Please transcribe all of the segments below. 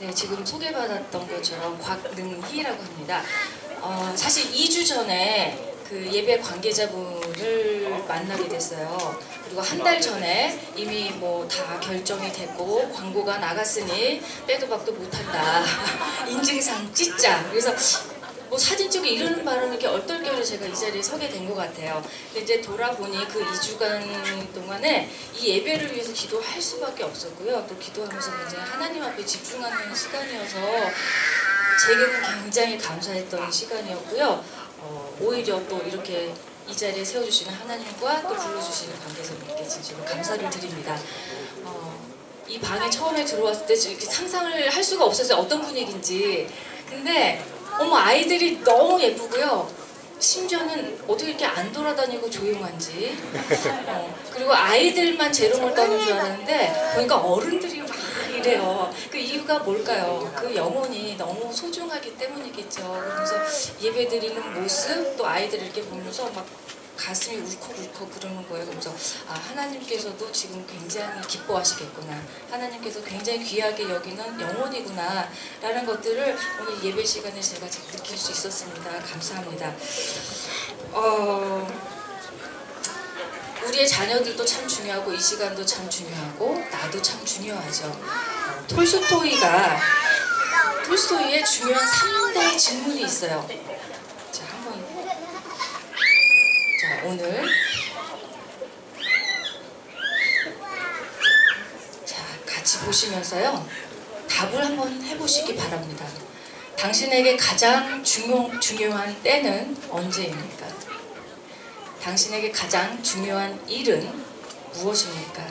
네, 지금 소개받았던 것처럼 곽능희라고 합니다. 어, 사실 2주 전에 그 예배 관계자분을 만나게 됐어요. 그리고 한 달 전에 이미 뭐 다 결정이 됐고 광고가 나갔으니 빼도 박도 못한다. 인증상 찢자. 그래서 뭐 사진 찍고 이러는 바람에 이렇게 얼떨결에 제가 이 자리에 서게 된 것 같아요. 근데 이제 돌아보니 그 2주간 동안에 이 예배를 위해서 기도할 수밖에 없었고요. 또 기도하면서 굉장히 하나님 앞에 집중하는 시간이어서 제게는 굉장히 감사했던 시간이었고요. 어, 오히려 또 이렇게 이 자리에 세워주시는 하나님과 또 불러주시는 관계자분께 진심으로 감사를 드립니다. 어, 이 방에 처음에 들어왔을 때 상상을 할 수가 없었어요. 어떤 분위기인지. 근데 어머 아이들이 너무 예쁘고요. 심지어는 어떻게 이렇게 안 돌아다니고 조용한지. 어, 그리고 아이들만 재롱을 떠는 줄 알았는데 보니까 어른들이 막 이래요. 그 이유가 뭘까요? 그 영혼이 너무 소중하기 때문이겠죠. 그러면서 예배 드리는 모습 또 아이들 이렇게 보면서 막 가슴이 울컥울컥 그러는 거예요. 그래서 아 하나님께서도 지금 굉장히 기뻐하시겠구나. 하나님께서 굉장히 귀하게 여기는 영혼이구나 라는 것들을 오늘 예배 시간에 제가 느낄 수 있었습니다. 감사합니다. 어, 우리의 자녀들도 참 중요하고 이 시간도 참 중요하고 나도 참 중요하죠. 어, 톨스토이가 톨스토이의 중요한 3대 질문이 있어요. 자, 한번 자, 오늘 자, 같이 보시면서요. 답을 한번 해보시기 바랍니다. 당신에게 가장 중요, 중요한 때는 언제입니까? 당신에게 가장 중요한 일은 무엇입니까?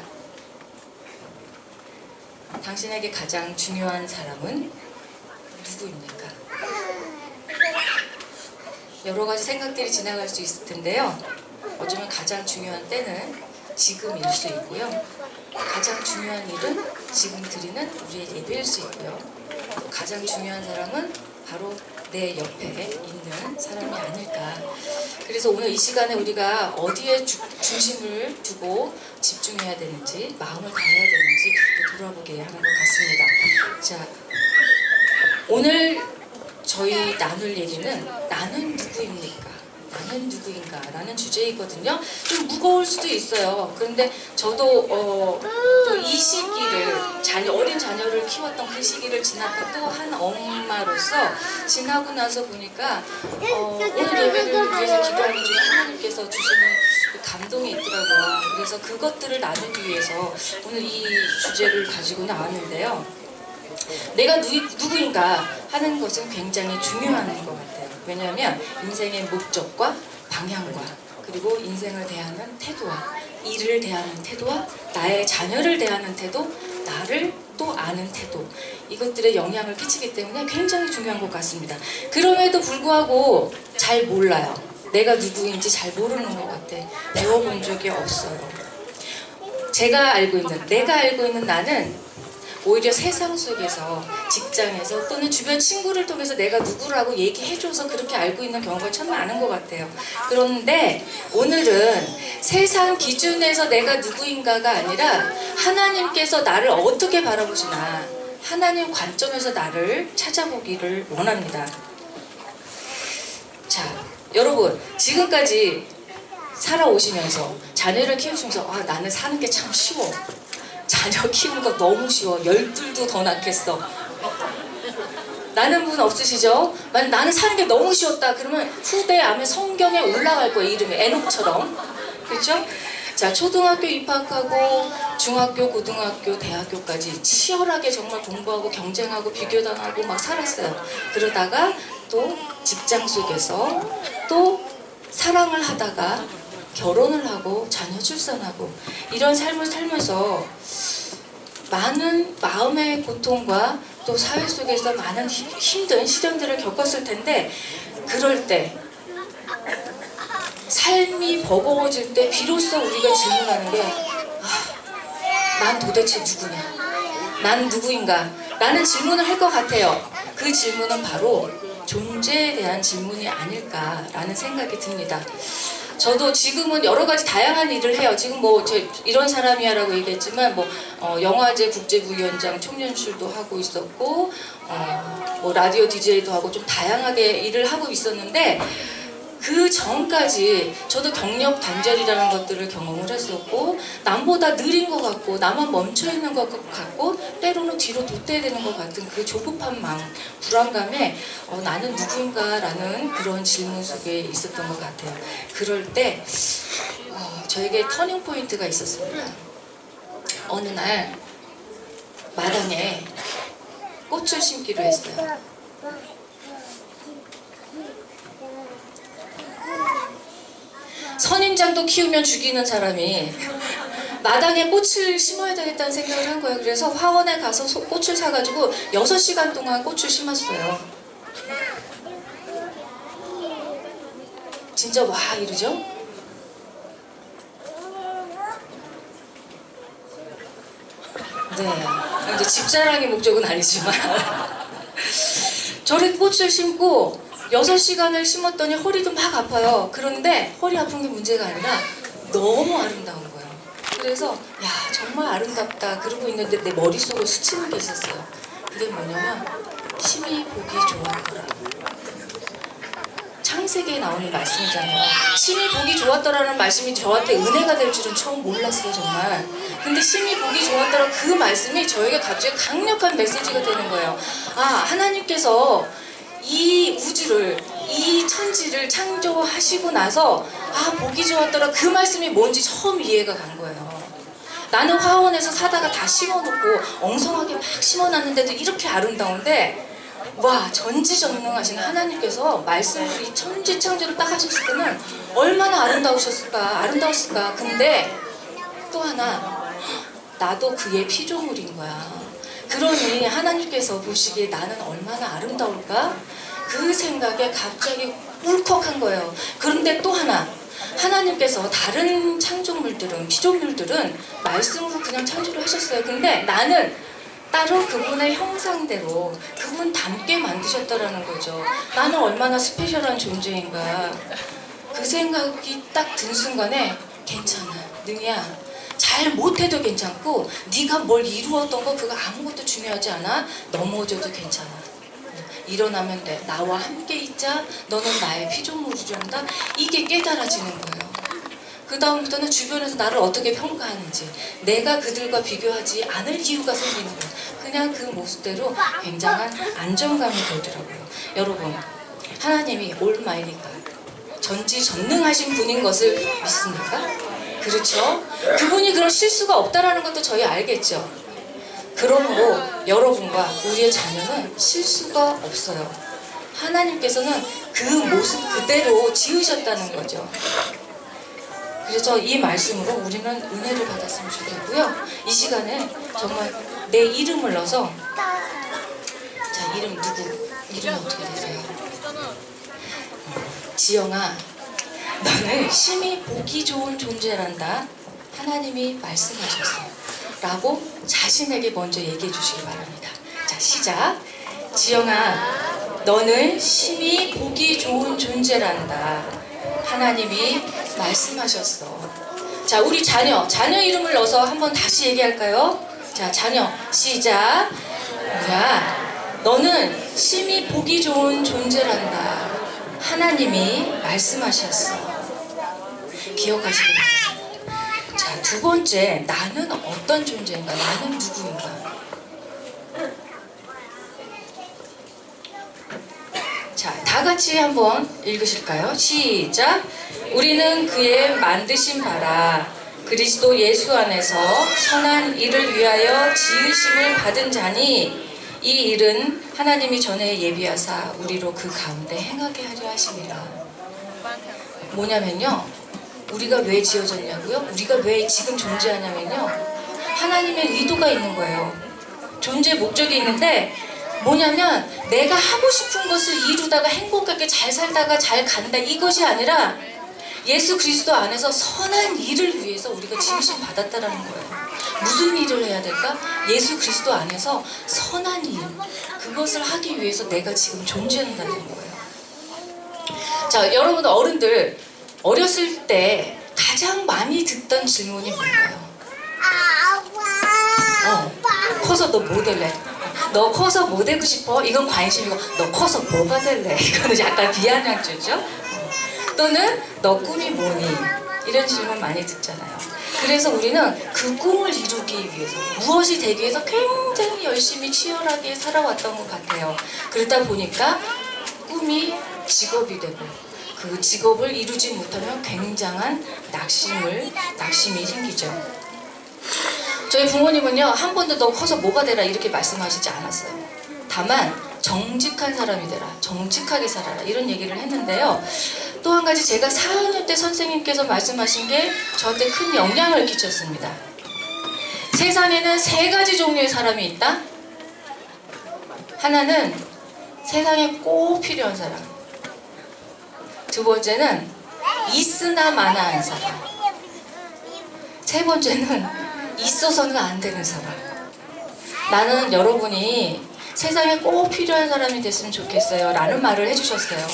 당신에게 가장 중요한 사람은 누구입니까? 여러 가지 생각들이 지나갈 수 있을 텐데요. 어쩌면 가장 중요한 때는 지금일 수 있고요. 가장 중요한 일은 지금 드리는 우리의 예배일 수 있고요. 또 가장 중요한 사람은 바로 내 옆에 있는 사람이 아닐까. 그래서 오늘 이 시간에 우리가 어디에 주- 중심을 두고 집중해야 되는지, 마음을 다해야 되는지 또 돌아보게 하는 것 같습니다. 자, 오늘 저희 나눌 얘기는 나는 누구입니까? 나는 누구인가? 라는 주제이거든요. 좀 무거울 수도 있어요. 그런데 저도 어, 또이 시기를 자녀, 어린 자녀를 키웠던 그 시기를 또한 엄마로서 지나고 나서 보니까 어, 오늘 예배를 위해서 기도하는 중에 하나님께서 주시는 그 감동이 있더라고요. 그래서 그것들을 나누기 위해서 오늘 이 주제를 가지고 나왔는데요. 내가 누, 누구인가 하는 것은 굉장히 중요한 것 같아요. 왜냐하면 인생의 목적과 방향과 그리고 인생을 대하는 태도와 일을 대하는 태도와 나의 자녀를 대하는 태도, 나를 또 아는 태도 이것들에 영향을 끼치기 때문에 굉장히 중요한 것 같습니다. 그럼에도 불구하고 잘 몰라요. 내가 누구인지 잘 모르는 것 같아. 배워본 적이 없어요. 제가 알고 있는, 내가 알고 있는 나는 오히려 세상 속에서 직장에서 또는 주변 친구를 통해서 내가 누구라고 얘기해줘서 그렇게 알고 있는 경우가 참 많은 것 같아요. 그런데 오늘은 세상 기준에서 내가 누구인가가 아니라 하나님께서 나를 어떻게 바라보시나 하나님 관점에서 나를 찾아보기를 원합니다. 자, 여러분 지금까지 살아오시면서 자녀를 키우시면서 아 나는 사는 게 참 쉬워. 자녀 키우는 거 너무 쉬워. 열둘도 더 낳겠어. 나는 분 없으시죠? 만약 나는 사는 게 너무 쉬웠다. 그러면 후대 암에 성경에 올라갈 거예요. 이름이 에녹처럼. 그렇죠? 자, 초등학교 입학하고 중학교, 고등학교, 대학교까지 치열하게 정말 공부하고 경쟁하고 비교당하고 막 살았어요. 그러다가 또 직장 속에서 또 사랑을 하다가 결혼을 하고 자녀 출산하고 이런 삶을 살면서 많은 마음의 고통과 또 사회 속에서 많은 히- 힘든 시련들을 겪었을 텐데 그럴 때 삶이 버거워질 때 비로소 우리가 질문하는 게 아, 난 도대체 누구냐? 난 누구인가? 라는 질문을 할 것 같아요. 그 질문은 바로 존재에 대한 질문이 아닐까라는 생각이 듭니다. 저도 지금은 여러 가지 다양한 일을 해요. 지금 뭐제 이런 사람이야라고 얘기했지만 뭐 어, 영화제 국제부위원장 총연출도 하고 있었고 어, 뭐 라디오 DJ도 하고 좀 다양하게 일을 하고 있었는데 그 전까지 저도 경력 단절이라는 것들을 경험을 했었고 남보다 느린 것 같고 나만 멈춰 있는 것 같고 때로는 뒤로 돋대야 되는 것 같은 그 조급한 마음 불안감에 어, 나는 누구인가라는 그런 질문 속에 있었던 것 같아요. 그럴 때 어, 저에게 터닝 포인트가 있었습니다. 어느 날 마당에 꽃을 심기로 했어요. 선인장도 키우면 죽이는 사람이 마당에 꽃을 심어야 되겠다는 생각을 한 거예요. 그래서 화원에 가서 소- 꽃을 사가지고 6시간 동안 꽃을 심었어요. 진짜 와 이러죠? 네. 이제 집자랑의 목적은 아니지만 저렇게 꽃을 심고 6시간을 심었더니 허리도 막 아파요. 그런데 허리 아픈 게 문제가 아니라 너무 아름다운 거예요. 그래서 야 정말 아름답다 그러고 있는데 내 머릿속에 스치는 게 있었어요. 그게 뭐냐면 심히 보기 좋았더라. 창세기에 나오는 말씀이잖아요. 심히 보기 좋았더라는 말씀이 저한테 은혜가 될 줄은 처음 몰랐어요, 정말. 근데 심히 보기 좋았더라 그 말씀이 저에게 갑자기 강력한 메시지가 되는 거예요. 아, 하나님께서 이 우주를, 이 천지를 창조하시고 나서 아, 보기 좋았더라. 그 말씀이 뭔지 처음 이해가 간 거예요. 나는 화원에서 사다가 다 심어놓고 엉성하게 막 심어놨는데도 이렇게 아름다운데 와 전지전능하신 하나님께서 말씀으로 이 천지 창조를 딱 하셨을 때는 얼마나 아름다우셨을까 아름다웠을까. 근데 또 하나 나도 그의 피조물인 거야. 그러니 하나님께서 보시기에 나는 얼마나 아름다울까 그 생각에 갑자기 울컥한 거예요 그런데 또 하나 하나님께서 다른 창조물들은 피조물들은 말씀으로 그냥 창조를 하셨어요 근데 나는 따로 그분의 형상대로 그분 닮게 만드셨다라는 거죠. 나는 얼마나 스페셜한 존재인가. 그 생각이 딱 든 순간에 괜찮아, 능이야. 잘 못해도 괜찮고 네가 뭘 이루었던 거 그거 아무것도 중요하지 않아. 넘어져도 괜찮아. 일어나면 돼. 나와 함께 있자. 너는 나의 피조물이란다. 이게 깨달아지는 거예요. 그 다음부터는 주변에서 나를 어떻게 평가하는지 내가 그들과 비교하지 않을 이유가 생기는 거예요. 그냥 그 모습대로 굉장한 안정감이 들더라고요. 여러분 하나님이 올마이니까 전지전능하신 분인 것을 믿습니까? 그렇죠? 그분이 그런 실수가 없다라는 것도 저희 알겠죠? 그러므로 여러분과 우리의 자녀는 실수가 없어요. 하나님께서는 그 모습 그대로 지으셨다는 거죠. 그래서 이 말씀으로 우리는 은혜를 받았으면 좋겠고요. 이 시간에 정말 내 이름을 넣어서 자 이름 누구? 이름 어떻게 되세요? 지영아, 너는 심히 보기 좋은 존재란다. 하나님이 말씀하셨어요. 라고 자신에게 먼저 얘기해 주시기 바랍니다. 자 시작. 지영아, 너는 심히 보기 좋은 존재란다. 하나님이 말씀하셨어. 자, 우리 자녀, 자녀 이름을 넣어서 한번 다시 얘기할까요? 자, 자녀, 시작. 야, 너는 심히 보기 좋은 존재란다. 하나님이 말씀하셨어. 기억하시기 바랍니다. 자, 두 번째, 나는 어떤 존재인가? 나는 누구인가? 자, 다 같이 한번 읽으실까요? 시작. 우리는 그의 만드신 바라 그리스도 예수 안에서 선한 일을 위하여 지으심을 받은 자니 이 일은 하나님이 전에 예비하사 우리로 그 가운데 행하게 하려 하심이라. 뭐냐면요. 우리가 왜 지어졌냐고요? 우리가 왜 지금 존재하냐면요. 하나님의 의도가 있는 거예요. 존재 목적이 있는데 뭐냐면 내가 하고 싶은 것을 이루다가 행복하게 잘 살다가 잘 간다 이것이 아니라 예수 그리스도 안에서 선한 일을 위해서 우리가 지으심 받았다라는 거예요. 무슨 일을 해야 될까? 예수 그리스도 안에서 선한 일 그것을 하기 위해서 내가 지금 존재한다는 거예요. 자, 여러분 어른들 어렸을 때 가장 많이 듣던 질문이 뭔가요? 어, 커서 너 뭐 될래? 너 커서 뭐 되고 싶어? 이건 관심이고 너 커서 뭐가 될래? 이거는 약간 비아냥주죠. 또는 너 꿈이 뭐니? 이런 질문 많이 듣잖아요. 그래서 우리는 그 꿈을 이루기 위해서 무엇이 되기 위해서 굉장히 열심히 치열하게 살아왔던 것 같아요. 그러다 보니까 꿈이 직업이 되고 그 직업을 이루지 못하면 굉장한 낙심을 낙심이 생기죠. 저희 부모님은요 한 번도 너 커서 뭐가 되라 이렇게 말씀하시지 않았어요. 다만 정직한 사람이 되라, 정직하게 살아라 이런 얘기를 했는데요. 또 한 가지 제가 4학년 때 선생님께서 말씀하신 게 저한테 큰 영향을 끼쳤습니다. 세상에는 세 가지 종류의 사람이 있다. 하나는 세상에 꼭 필요한 사람. 두 번째는 있으나 마나 한 사람. 세 번째는 있어서는 안 되는 사람. 나는 여러분이 세상에 꼭 필요한 사람이 됐으면 좋겠어요. 라는 말을 해주셨어요.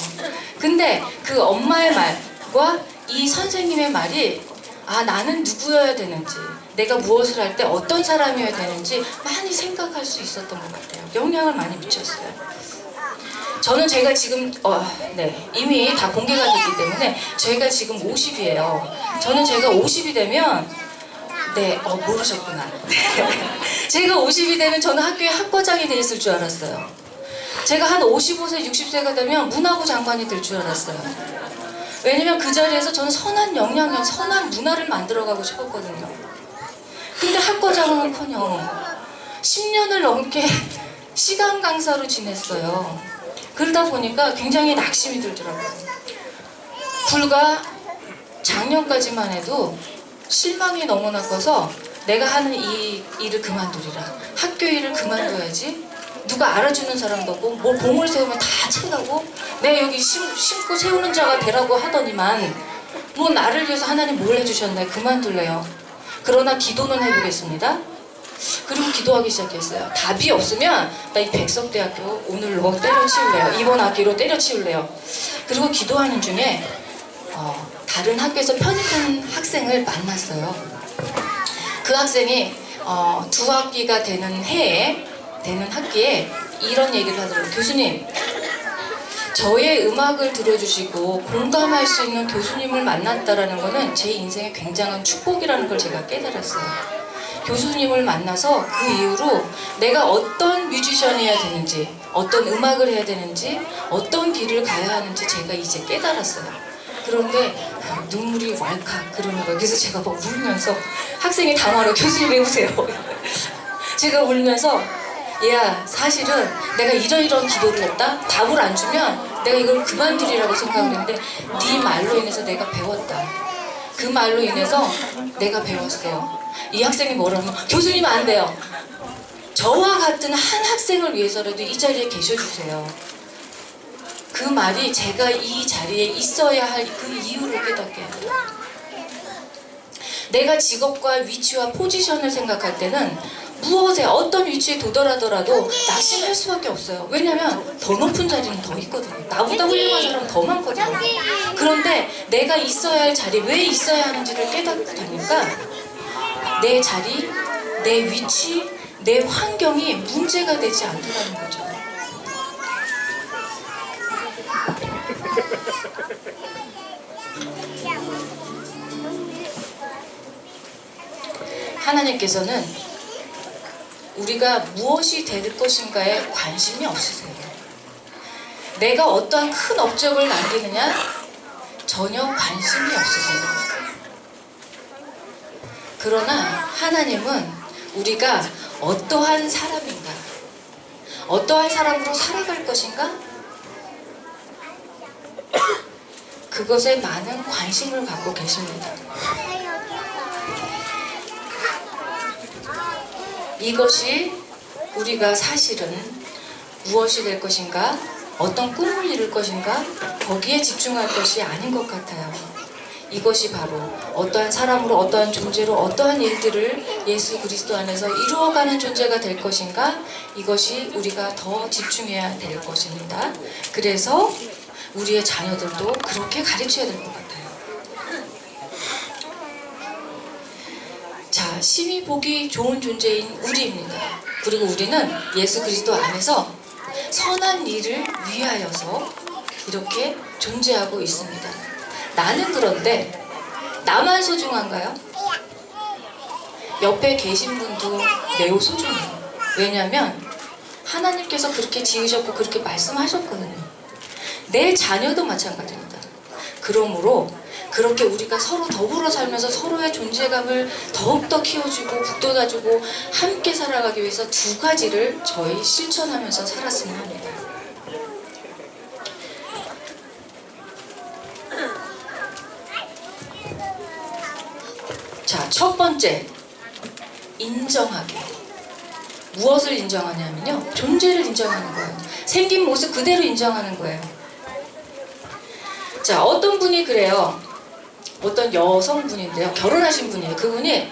근데 그 엄마의 말과 이 선생님의 말이 아, 나는 누구여야 되는지, 내가 무엇을 할 때 어떤 사람이어야 되는지 많이 생각할 수 있었던 것 같아요. 영향을 많이 미쳤어요. 저는 제가 지금 어, 네 이미 다 공개가 됐기 때문에 저희가 지금 50이에요. 저는 제가 50이 되면 네, 어, 모르셨구나. 제가 50이 되면 저는 학교에 학과장이 돼 있을 줄 알았어요. 제가 한 55세, 60세가 되면 문화부 장관이 될 줄 알았어요. 왜냐면 그 자리에서 저는 선한 영향력, 선한 문화를 만들어가고 싶었거든요. 근데 학과장은 커녕 10년을 넘게 시간 강사로 지냈어요. 그러다 보니까 굉장히 낙심이 들더라고요. 불과 작년까지만 해도 실망이 너무나 커서 내가 하는 이 일을 그만두리라. 학교 일을 그만둬야지. 누가 알아주는 사람도 없고 뭐 공을 세우면 다 채가고 내가 여기 심, 심고 세우는 자가 되라고 하더니만 뭐 나를 위해서 하나님 뭘 해주셨나요? 그만둘래요. 그러나 기도는 해보겠습니다. 그리고 기도하기 시작했어요. 답이 없으면 나 이 백석대학교 오늘로 때려치울래요. 이번 학기로 때려치울래요. 그리고 기도하는 중에 어, 다른 학교에서 편입한 학생을 만났어요. 그 학생이 어, 두 학기가 되는 해에 되는 학기에 이런 얘기를 하더라고요. 교수님, 저의 음악을 들어주시고 공감할 수 있는 교수님을 만났다라는 거는 제 인생의 굉장한 축복이라는 걸 제가 깨달았어요. 교수님을 만나서 그 이후로 내가 어떤 뮤지션이어야 되는지, 어떤 음악을 해야 되는지, 어떤 길을 가야 하는지 제가 이제 깨달았어요. 그런데 눈물이 왈칵 그러는 거예요. 그래서 제가 막 울면서 학생이 당황하러 교수님 왜 우세요? 제가 울면서 야 사실은 내가 이러이러한 기도를 했다 답을 안 주면 내가 이걸 그만두리라고 생각을 했는데 네 말로 인해서 내가 배웠다 그 말로 인해서 내가 배웠어 이 학생이 뭐라면 교수님 안 돼요 저와 같은 한 학생을 위해서라도 이 자리에 계셔주세요 그 말이 제가 이 자리에 있어야 할 그 이유를 깨닫게 해요 내가 직업과 위치와 포지션을 생각할 때는 무엇에 어떤 위치에 도달하더라도 낙심할 수밖에 없어요. 왜냐면 더 높은 자리는 더 있거든요. 나보다 훌륭한 사람은 더 많거든요. 그런데 내가 있어야 할 자리, 왜 있어야 하는지를 깨닫다니까 내 자리, 내 위치, 내 환경이 문제가 되지 않더라는 거죠. 하나님께서는 우리가 무엇이 될 것인가에 관심이 없으세요. 내가 어떠한 큰 업적을 남기느냐 전혀 관심이 없으세요. 그러나 하나님은 우리가 어떠한 사람인가, 어떠한 사람으로 살아갈 것인가, 그것에 많은 관심을 갖고 계십니다. 이것이 우리가 사실은 무엇이 될 것인가, 어떤 꿈을 이룰 것인가, 거기에 집중할 것이 아닌 것 같아요. 이것이 바로 어떠한 사람으로 어떠한 존재로 어떠한 일들을 예수 그리스도 안에서 이루어가는 존재가 될 것인가 이것이 우리가 더 집중해야 될 것입니다. 그래서 우리의 자녀들도 그렇게 가르쳐야 될 것 같아요. 자, 심히 보기 좋은 존재인 우리입니다. 그리고 우리는 예수 그리스도 안에서 선한 일을 위하여서 이렇게 존재하고 있습니다. 나는 그런데 나만 소중한가요? 옆에 계신 분도 매우 소중해요. 왜냐하면 하나님께서 그렇게 지으셨고 그렇게 말씀하셨거든요. 내 자녀도 마찬가지입니다. 그러므로 그렇게 우리가 서로 더불어 살면서 서로의 존재감을 더욱더 키워주고 북돋아주고 함께 살아가기 위해서 두 가지를 저희 실천하면서 살았으면 합니다. 자, 첫 번째. 인정하기. 무엇을 인정하냐면요. 존재를 인정하는 거예요. 생긴 모습 그대로 인정하는 거예요. 자, 어떤 분이 그래요. 어떤 여성분인데요. 결혼하신 분이에요. 그분이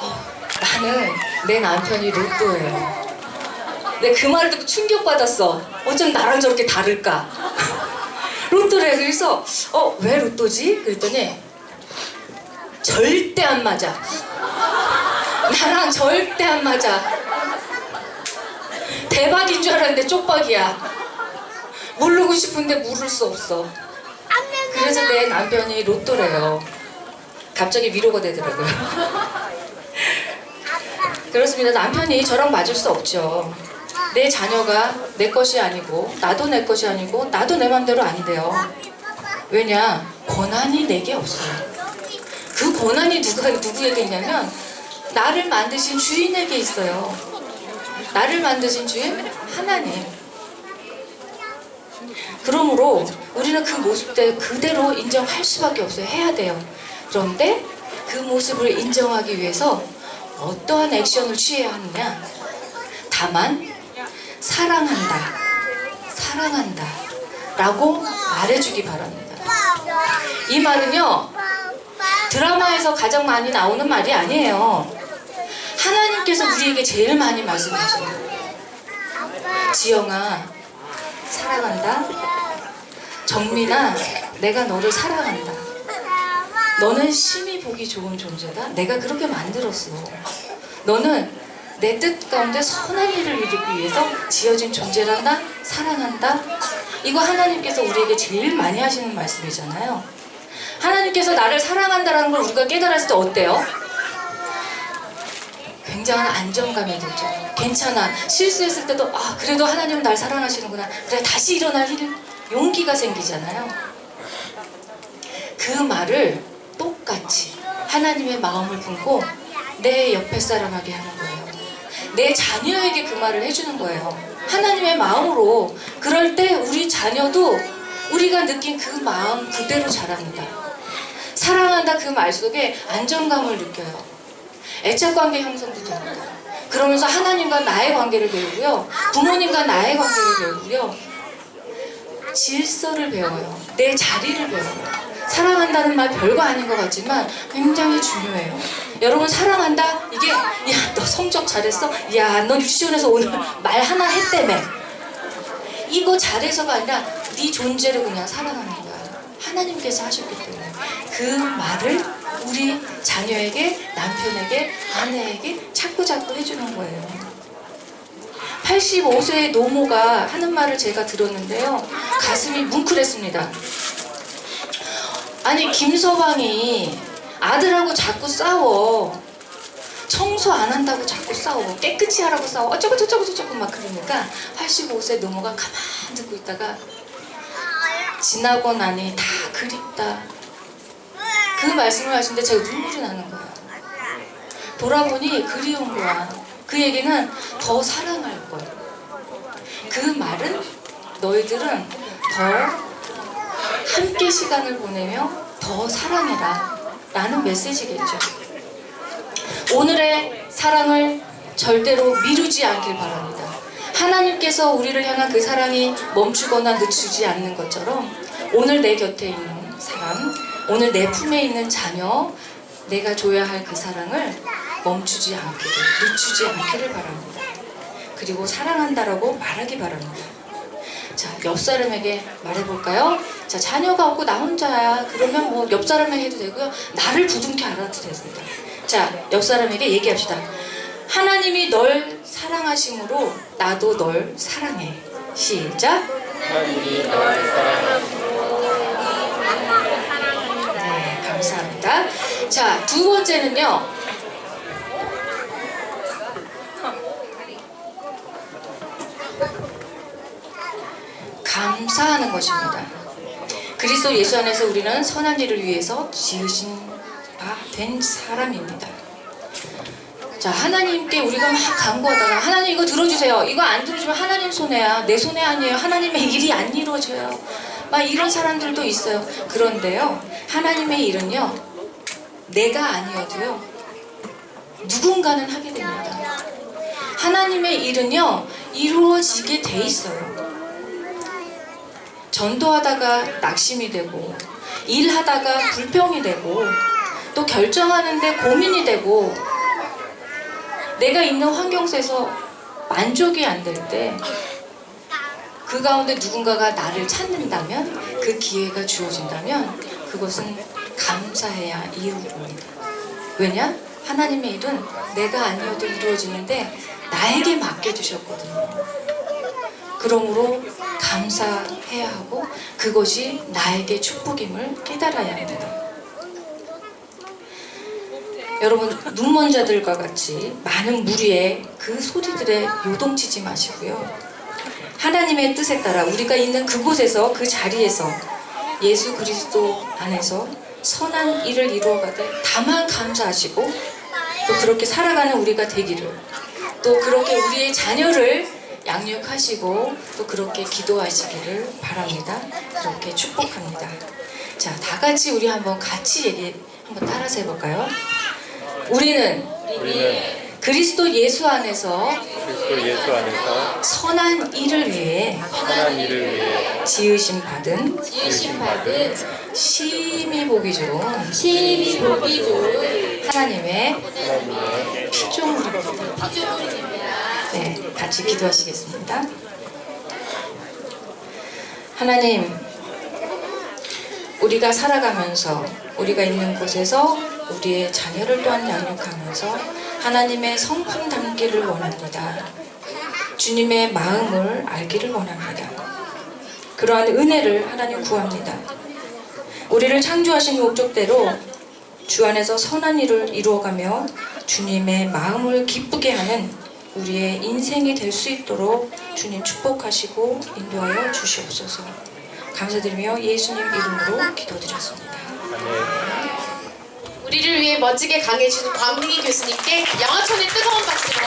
어, 나는 내 남편이 로또예요. 근데 그 말을 듣고 충격받았어. 어쩜 나랑 저렇게 다를까? 로또래. 그래서 어, 왜 로또지? 그랬더니 절대 안 맞아. 나랑 절대 안 맞아. 대박인 줄 알았는데 쪽박이야. 모르고 싶은데 물을 수 없어. 그래서 내 남편이 로또래요. 갑자기 위로가 되더라고요. 그렇습니다. 남편이 저랑 맞을 수 없죠. 내 자녀가 내 것이 아니고 나도 내 것이 아니고 나도 내 맘대로 아니대요. 왜냐? 권한이 내게 없어요. 그 권한이 누가 누구에게 있냐면 나를 만드신 주인에게 있어요. 나를 만드신 주인 하나님. 그러므로 우리는 그 모습들 그대로 인정할 수밖에 없어요. 해야 돼요. 그런데 그 모습을 인정하기 위해서 어떠한 액션을 취해야 하느냐? 다만 사랑한다. 사랑한다. 라고 말해주기 바랍니다. 이 말은요, 드라마에서 가장 많이 나오는 말이 아니에요. 하나님께서 우리에게 제일 많이 말씀하셔요. 지영아, 사랑한다. 정민아, 내가 너를 사랑한다. 너는 심히 보기 좋은 존재다. 내가 그렇게 만들었어. 너는 내 뜻 가운데 선한 일을 이루기 위해서 지어진 존재란다. 사랑한다. 이거 하나님께서 우리에게 제일 많이 하시는 말씀이잖아요. 하나님께서 나를 사랑한다라는 걸 우리가 깨달았을 때 어때요? 굉장한 안정감이 들죠. 괜찮아. 실수했을 때도 아 그래도 하나님은 날 사랑하시는구나. 그래 다시 일어날 힘, 용기가 생기잖아요. 그 말을 똑같이 하나님의 마음을 품고 내 옆에 사람에게 하는 거예요. 내 자녀에게 그 말을 해주는 거예요. 하나님의 마음으로 그럴 때 우리 자녀도 우리가 느낀 그 마음 그대로 자랍니다. 사랑한다 그 말 속에 안정감을 느껴요. 애착 관계 형성도 됩니다. 그러면서 하나님과 나의 관계를 배우고요. 부모님과 나의 관계를 배우고요. 질서를 배워요. 내 자리를 배워요. 사랑한다는 말 별거 아닌 것 같지만 굉장히 중요해요. 여러분 사랑한다? 이게 야 너 성적 잘했어? 야 너 유치원에서 오늘 말 하나 했다며 이거 잘해서가 아니라 네 존재를 그냥 사랑하는 거야. 하나님께서 하셨기 때문에 그 말을 우리 자녀에게 남편에게 아내에게 자꾸 자꾸 해주는 거예요. 85세의 노모가 하는 말을 제가 들었는데요. 가슴이 뭉클했습니다. 아니 김서방이 아들하고 자꾸 싸워. 청소 안 한다고 자꾸 싸워. 깨끗이 하라고 싸워. 어쩌고 저쩌고 저쩌고 막 그러니까 85세 노모가 가만 듣고 있다가 지나고 나니 다 그립다. 그 말씀을 하시는데 제가 눈물이 나는 거예요. 돌아보니 그리운 거야. 그 얘기는 더 사랑할 거야. 그 말은 너희들은 더 함께 시간을 보내며 더 사랑해라. 라는 메시지겠죠. 오늘의 사랑을 절대로 미루지 않길 바랍니다. 하나님께서 우리를 향한 그 사랑이 멈추거나 늦추지 않는 것처럼 오늘 내 곁에 있는 사람, 오늘 내 품에 있는 자녀, 내가 줘야 할 그 사랑을 멈추지 않기를, 늦추지 않기를 바랍니다. 그리고 사랑한다라고 말하기 바랍니다. 자, 옆 사람에게 말해볼까요? 자, 자녀가 없고 나 혼자야. 그러면 뭐 옆 사람에게 해도 되고요. 나를 부둥켜 안아도 됩니다. 자, 옆 사람에게 얘기합시다. 하나님이 널 사랑하심으로 나도 널 사랑해. 시작. 하나님이 널 사랑하시고 네, 감사합니다. 자, 두 번째는요. 감사하는 것입니다. 그리스도 예수 안에서 우리는 선한 일을 위해서 지으신 바 된 사람입니다. 자, 하나님께 우리가 막 간구하다가 하나님 이거 들어주세요. 이거 안 들어주면 하나님 손해야. 내 손해 아니에요. 하나님의 일이 안 이루어져요. 막 이런 사람들도 있어요. 그런데요, 하나님의 일은요, 내가 아니어도요, 누군가는 하게 됩니다. 하나님의 일은요, 이루어지게 돼 있어요. 전도하다가 낙심이 되고, 일하다가 불평이 되고, 또 결정하는데 고민이 되고, 내가 있는 환경 속에서 만족이 안 될 때, 그 가운데 누군가가 나를 찾는다면, 그 기회가 주어진다면, 그것은 감사해야 이루어집니다. 왜냐? 하나님의 일은 내가 아니어도 이루어지는데, 나에게 맡겨주셨거든요. 그러므로 감사해야 하고, 그것이 나에게 축복임을 깨달아야 합니다. 여러분 눈먼 자들과 같이 많은 무리의 그 소리들에 요동치지 마시고요. 하나님의 뜻에 따라 우리가 있는 그곳에서 그 자리에서 예수 그리스도 안에서 선한 일을 이루어가되 다만 감사하시고 또 그렇게 살아가는 우리가 되기를 또 그렇게 우리의 자녀를 양육하시고 또 그렇게 기도하시기를 바랍니다. 그렇게 축복합니다. 자, 다 같이 우리 한번 같이 얘기 한번 따라서 해볼까요? 우리는 우리는 그리스도 예수 안에서 그리스도 예수 안에서 선한 일을 위해 선한 일을 위해 지으심 받은 지으심 받은 심히 보기 좋은 심히 보기 좋은 하나님의 하나님의 피조물입니다. 네, 같이 기도하시겠습니다. 하나님, 우리가 살아가면서 우리가 있는 곳에서 우리의 자녀를 또한 양육하면서 하나님의 성품 담기를 원합니다. 주님의 마음을 알기를 원합니다. 그러한 은혜를 하나님 구합니다. 우리를 창조하신 목적대로 주 안에서 선한 일을 이루어가며 주님의 마음을 기쁘게 하는 우리의 인생이 될 수 있도록 주님 축복하시고 인도하여 주시옵소서. 감사드리며 예수님 이름으로 기도드렸습니다. 우리를 위해 멋지게 강해주신 광능희 교수님께 양화천의 뜨거운 박수로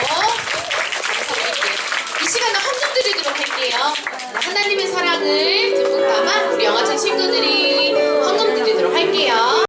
감사드릴게요. 이 시간에 헌금 드리도록 할게요. 하나님의 사랑을 듬뿍 담아 우리 영화천 친구들이 헌금 드리도록 할게요.